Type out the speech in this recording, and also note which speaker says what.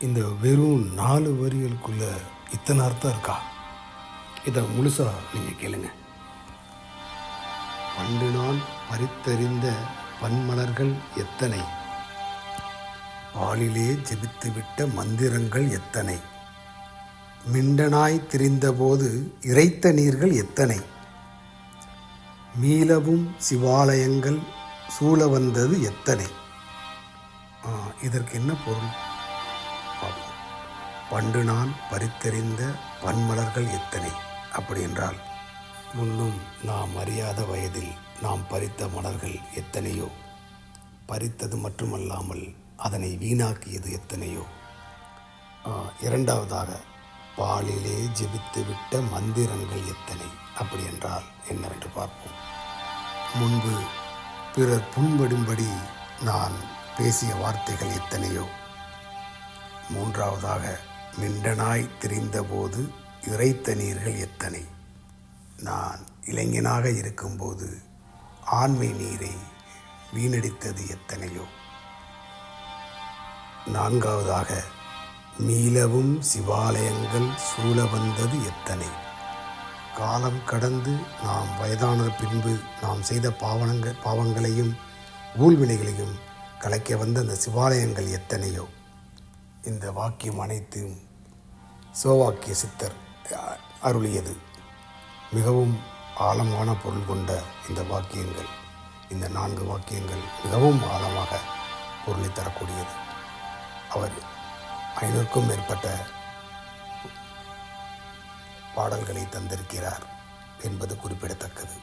Speaker 1: இந்த வெறும் நாலு வரிகளுக்குள்ள இத்தனை அர்த்தம் இருக்கா? இதை முழுசா நீங்கள் கேளுங்க. பண்டு நான் பறித்தறிந்த பன்மலர்கள் எத்தனை? பாலிலே ஜெபித்துவிட்ட மந்திரங்கள் எத்தனை? மிண்டனாய் திரிந்தபோது இறைத்த நீர்கள் எத்தனை? மீளவும் சிவாலயங்கள் சூழ வந்தது எத்தனை? இதற்கு என்ன பொருள்? பண்டு நான் பறித்தெறிந்த பன்மலர்கள் எத்தனை? அப்படி என்றால் முன்னும் நாம் அறியாத வயதில் நாம் பறித்த மலர்கள் எத்தனையோ? பறித்தது மட்டுமல்லாமல் அதனை வீணாக்கியது எத்தனையோ? இரண்டாவதாக பாலிலே ஜெபித்து விட்ட மந்திரங்கள் எத்தனை? அப்படி என்றால் என்னவென்று பார்ப்போம். முன்பு பிறர் புண்படும்படி நான் பேசிய வார்த்தைகள் எத்தனையோ? மூன்றாவதாக மிண்டனாய் திரிந்தபோது இறைத்த நீர்கள் எத்தனை? நான் இளைஞனாக இருக்கும்போது ஆண்மை நீரை வீணடித்தது எத்தனையோ? நான்காவதாக மீளவும் சிவாலயங்கள் சூழ வந்தது எத்தனை? காலம் கடந்து நாம் வயதான பின்பு நாம் செய்த பாவனங்கள் பாவங்களையும் ஊழ்வினைகளையும் கலைக்க வந்த அந்த சிவாலயங்கள் எத்தனையோ? இந்த வாக்கியம் அனைத்தும் சோவாக்கிய சித்தர் அருளியது. மிகவும் ஆழமான பொருள் கொண்ட இந்த வாக்கியங்கள் இந்த நான்கு வாக்கியங்கள் மிகவும் ஆழமாக பொருளை தரக்கூடியது. அவர் ஐநூறுக்கும் மேற்பட்ட பாடல்களை தந்திருக்கிறார் என்பது குறிப்பிடத்தக்கது.